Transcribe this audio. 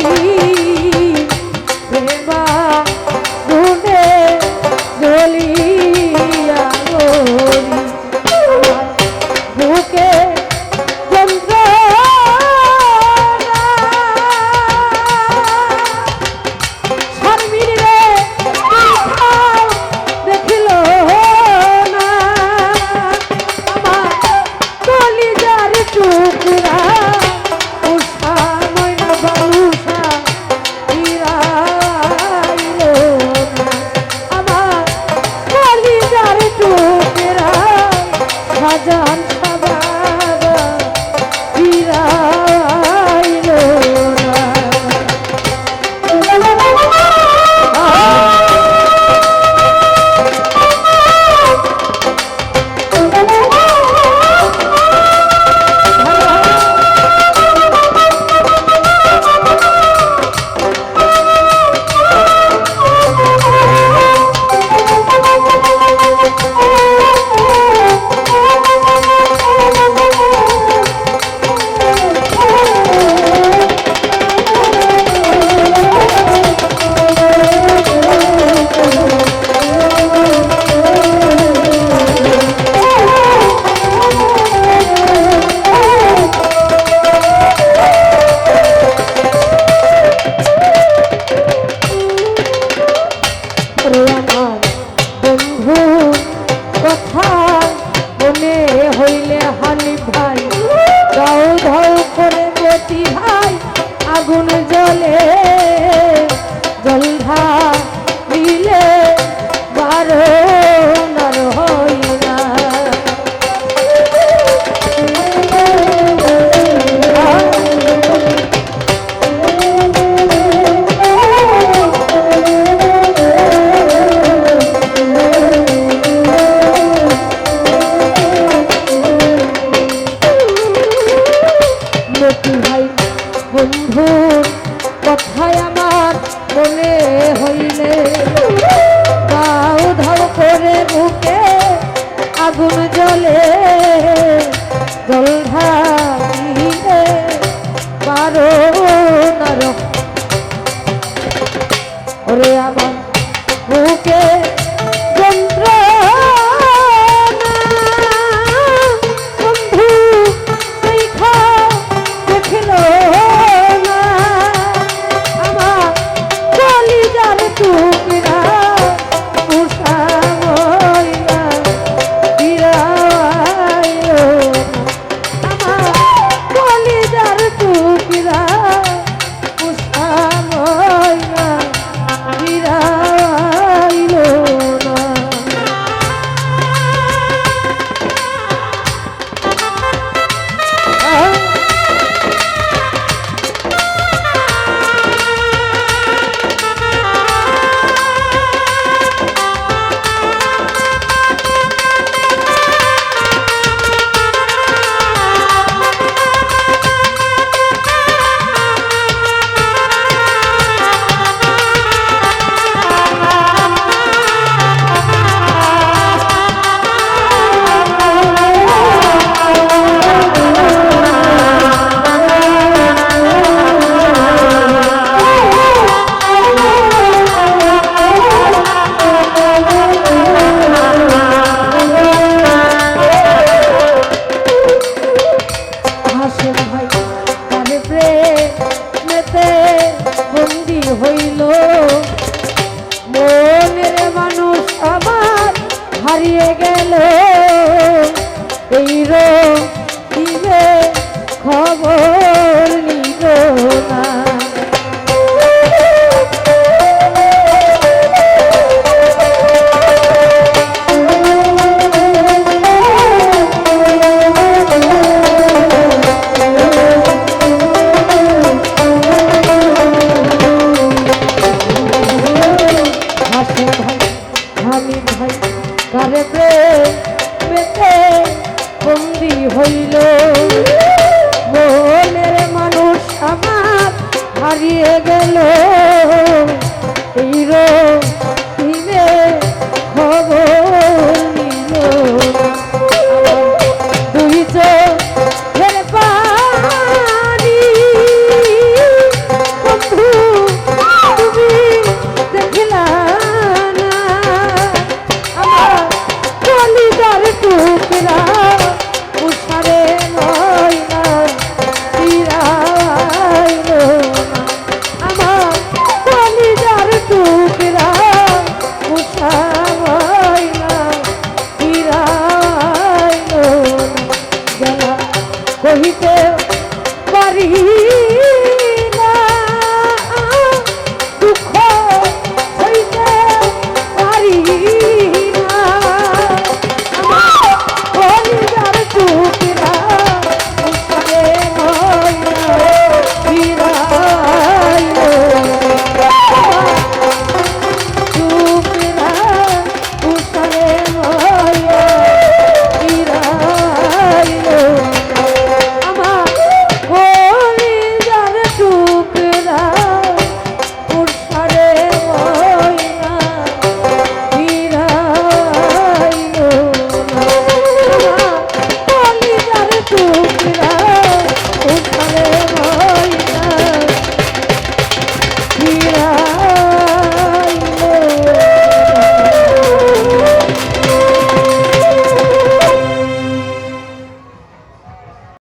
你 বন্ধুর কথায় আমার মনে হইলে। দাও ধাও করে বুকে আগুন জলে জল ঢাকিলে। পারো না খবর গেল এই রোহিমে